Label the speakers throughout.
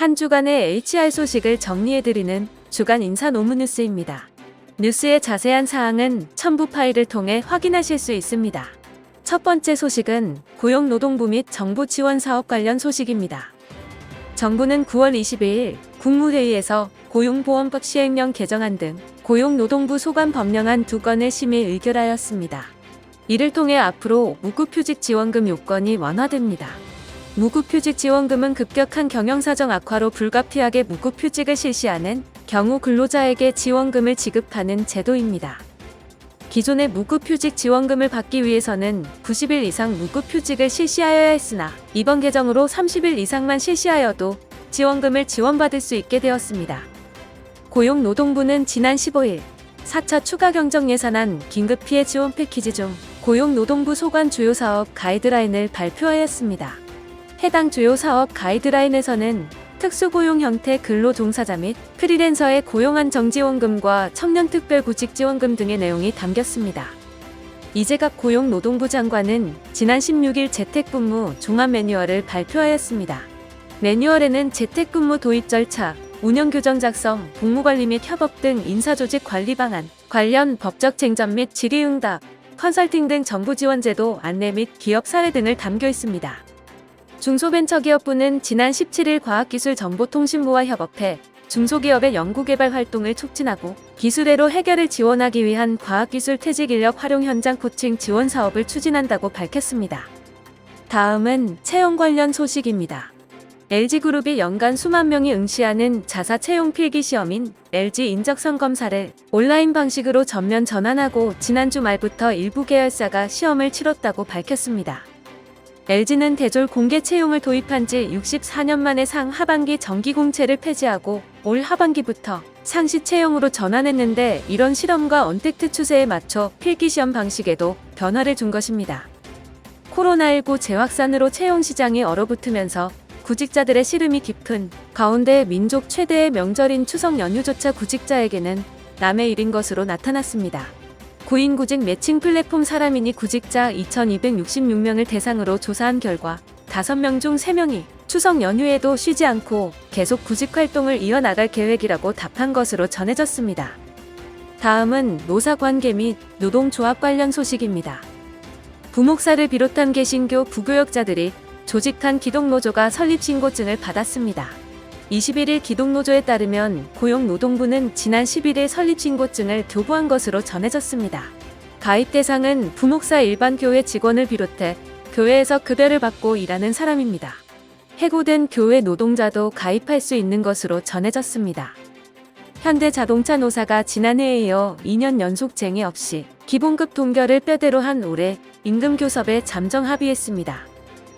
Speaker 1: 한 주간의 HR 소식을 정리해드리는 주간 인사 노무 뉴스입니다. 뉴스의 자세한 사항은 첨부 파일을 통해 확인하실 수 있습니다. 첫 번째 소식은 고용노동부 및 정부 지원 사업 관련 소식입니다. 정부는 9월 22일 국무회의에서 고용보험법 시행령 개정안 등 고용노동부 소관 법령안 두 건을 심의 의결하였습니다. 이를 통해 앞으로 무급휴직 지원금 요건이 완화됩니다. 무급휴직 지원금은 급격한 경영사정 악화로 불가피하게 무급휴직을 실시하는 경우 근로자에게 지원금을 지급하는 제도입니다. 기존의 무급휴직 지원금을 받기 위해서는 90일 이상 무급휴직을 실시하여야 했으나 이번 개정으로 30일 이상만 실시하여도 지원금을 지원받을 수 있게 되었습니다. 고용노동부는 지난 15일 4차 추가 경정 예산안 긴급 피해 지원 패키지 중 고용노동부 소관 주요 사업 가이드라인을 발표하였습니다. 해당 주요 사업 가이드라인에서는 특수고용 형태 근로 종사자 및 프리랜서의 고용한 정지원금과 청년특별구직지원금 등의 내용이 담겼습니다. 이재갑 고용노동부 장관은 지난 16일 재택근무 종합 매뉴얼을 발표하였습니다. 매뉴얼에는 재택근무 도입 절차, 운영규정 작성, 복무관리 및 협업 등 인사조직 관리 방안, 관련 법적 쟁점 및 질의응답, 컨설팅 등 정부 지원 제도 안내 및 기업 사례 등을 담겨 있습니다. 중소벤처기업부는 지난 17일 과학기술정보통신부와 협업해 중소기업의 연구개발 활동을 촉진하고 기술애로 해결을 지원하기 위한 과학기술 퇴직 인력 활용 현장 코칭 지원 사업을 추진한다고 밝혔습니다. 다음은 채용 관련 소식입니다. LG그룹이 연간 수만 명이 응시하는 자사 채용 필기 시험인 LG 인적성 검사를 온라인 방식으로 전면 전환하고 지난주 말부터 일부 계열사가 시험을 치렀다고 밝혔습니다. LG는 대졸 공개 채용을 도입한 지 64년 만에 상 하반기 정기 공채를 폐지하고 올 하반기부터 상시 채용으로 전환했는데 이런 실험과 언택트 추세에 맞춰 필기시험 방식에도 변화를 준 것입니다. 코로나19 재확산으로 채용 시장이 얼어붙으면서 구직자들의 시름이 깊은 가운데 민족 최대의 명절인 추석 연휴조차 구직자에게는 남의 일인 것으로 나타났습니다. 구인구직 매칭 플랫폼 사람이니 구직자 2,266명을 대상으로 조사한 결과 5명 중 3명이 추석 연휴에도 쉬지 않고 계속 구직 활동을 이어나갈 계획이라고 답한 것으로 전해졌습니다. 다음은 노사관계 및 노동조합 관련 소식입니다. 부목사를 비롯한 개신교 부교역자들이 조직한 기독노조가 설립신고증을 받았습니다. 21일 기독노조에 따르면 고용노동부는 지난 11일 설립신고증을 교부한 것으로 전해졌습니다. 가입 대상은 부목사 일반 교회 직원을 비롯해 교회에서 급여를 받고 일하는 사람입니다. 해고된 교회 노동자도 가입할 수 있는 것으로 전해졌습니다. 현대자동차 노사가 지난해에 이어 2년 연속 쟁의 없이 기본급 동결을 뼈대로 한 올해 임금 교섭에 잠정 합의했습니다.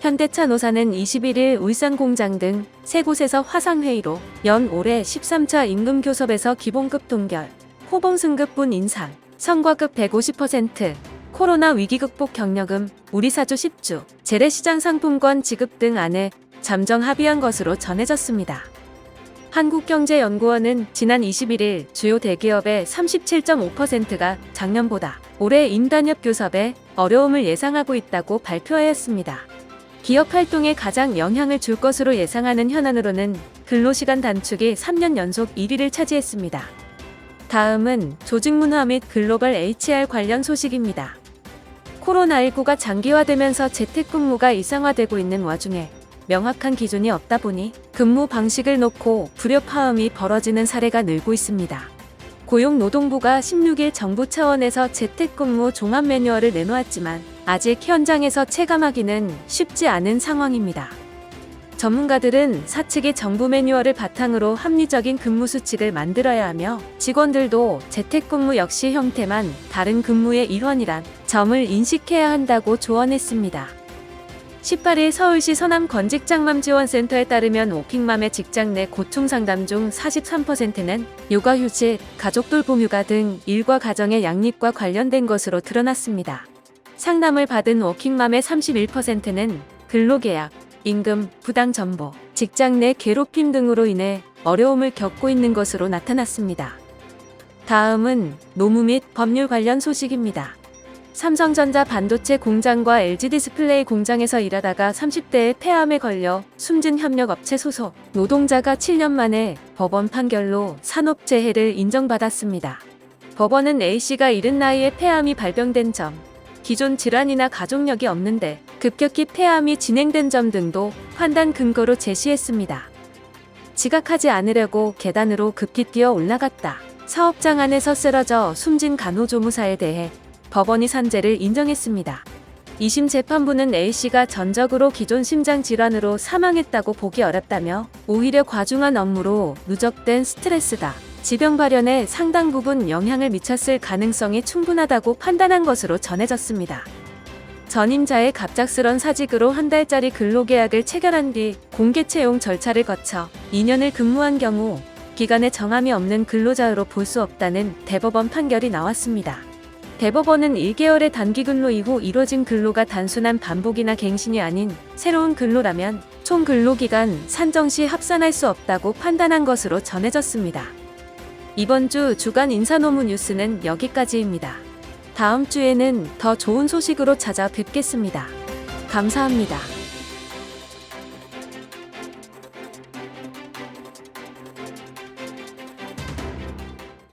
Speaker 1: 현대차 노사는 21일 울산 공장 등 세 곳에서 화상회의로 연 올해 13차 임금 교섭에서 기본급 동결, 호봉 승급분 인상, 성과급 150%, 코로나 위기 극복 경력금, 우리 사주 10주, 재래시장 상품권 지급 등 안에 잠정 합의한 것으로 전해졌습니다. 한국경제연구원은 지난 21일 주요 대기업의 37.5%가 작년보다 올해 인단협 교섭에 어려움을 예상하고 있다고 발표하였습니다. 기업 활동에 가장 영향을 줄 것으로 예상하는 현안으로는 근로시간 단축이 3년 연속 1위를 차지했습니다. 다음은 조직 문화 및 글로벌 HR 관련 소식입니다. 코로나19가 장기화되면서 재택근무가 일상화되고 있는 와중에 명확한 기준이 없다 보니 근무 방식을 놓고 불협화음이 벌어지는 사례가 늘고 있습니다. 고용노동부가 16일 정부 차원에서 재택근무 종합 매뉴얼을 내놓았지만 아직 현장에서 체감하기는 쉽지 않은 상황입니다. 전문가들은 사측이 정부 매뉴얼을 바탕으로 합리적인 근무 수칙을 만들어야 하며 직원들도 재택근무 역시 형태만 다른 근무의 일환이란 점을 인식해야 한다고 조언했습니다. 18일 서울시 서남 건직장맘지원센터에 따르면 워킹맘의 직장 내 고충 상담 중 43%는 육아휴직, 가족 돌봄휴가 등 일과 가정의 양립과 관련된 것으로 드러났습니다. 상담을 받은 워킹맘의 31%는 근로계약, 임금, 부당정보, 직장 내 괴롭힘 등으로 인해 어려움을 겪고 있는 것으로 나타났습니다. 다음은 노무 및 법률 관련 소식입니다. 삼성전자 반도체 공장과 LG 디스플레이 공장에서 일하다가 30대에 폐암에 걸려 숨진 협력업체 소속 노동자가 7년 만에 법원 판결로 산업재해를 인정받았습니다. 법원은 A씨가 이른 나이에 폐암이 발병된 점, 기존 질환이나 가족력이 없는데 급격히 폐암이 진행된 점 등도 판단 근거로 제시했습니다. 지각하지 않으려고 계단으로 급히 뛰어 올라갔다. 사업장 안에서 쓰러져 숨진 간호조무사에 대해 법원이 산재를 인정했습니다. 2심 재판부는 A씨가 전적으로 기존 심장 질환으로 사망했다고 보기 어렵다며 오히려 과중한 업무로 누적된 스트레스다. 지병 발현에 상당 부분 영향을 미쳤을 가능성이 충분하다고 판단한 것으로 전해졌습니다. 전임자의 갑작스런 사직으로 한 달짜리 근로계약을 체결한 뒤 공개 채용 절차를 거쳐 2년을 근무한 경우 기간에 정함이 없는 근로자로 볼 수 없다는 대법원 판결이 나왔습니다. 대법원은 1개월의 단기 근로 이후 이뤄진 근로가 단순한 반복이나 갱신이 아닌 새로운 근로라면 총 근로기간 산정 시 합산할 수 없다고 판단한 것으로 전해졌습니다. 이번 주 주간 인사노무 뉴스는 여기까지입니다. 다음 주에는 더 좋은 소식으로 찾아뵙겠습니다. 감사합니다.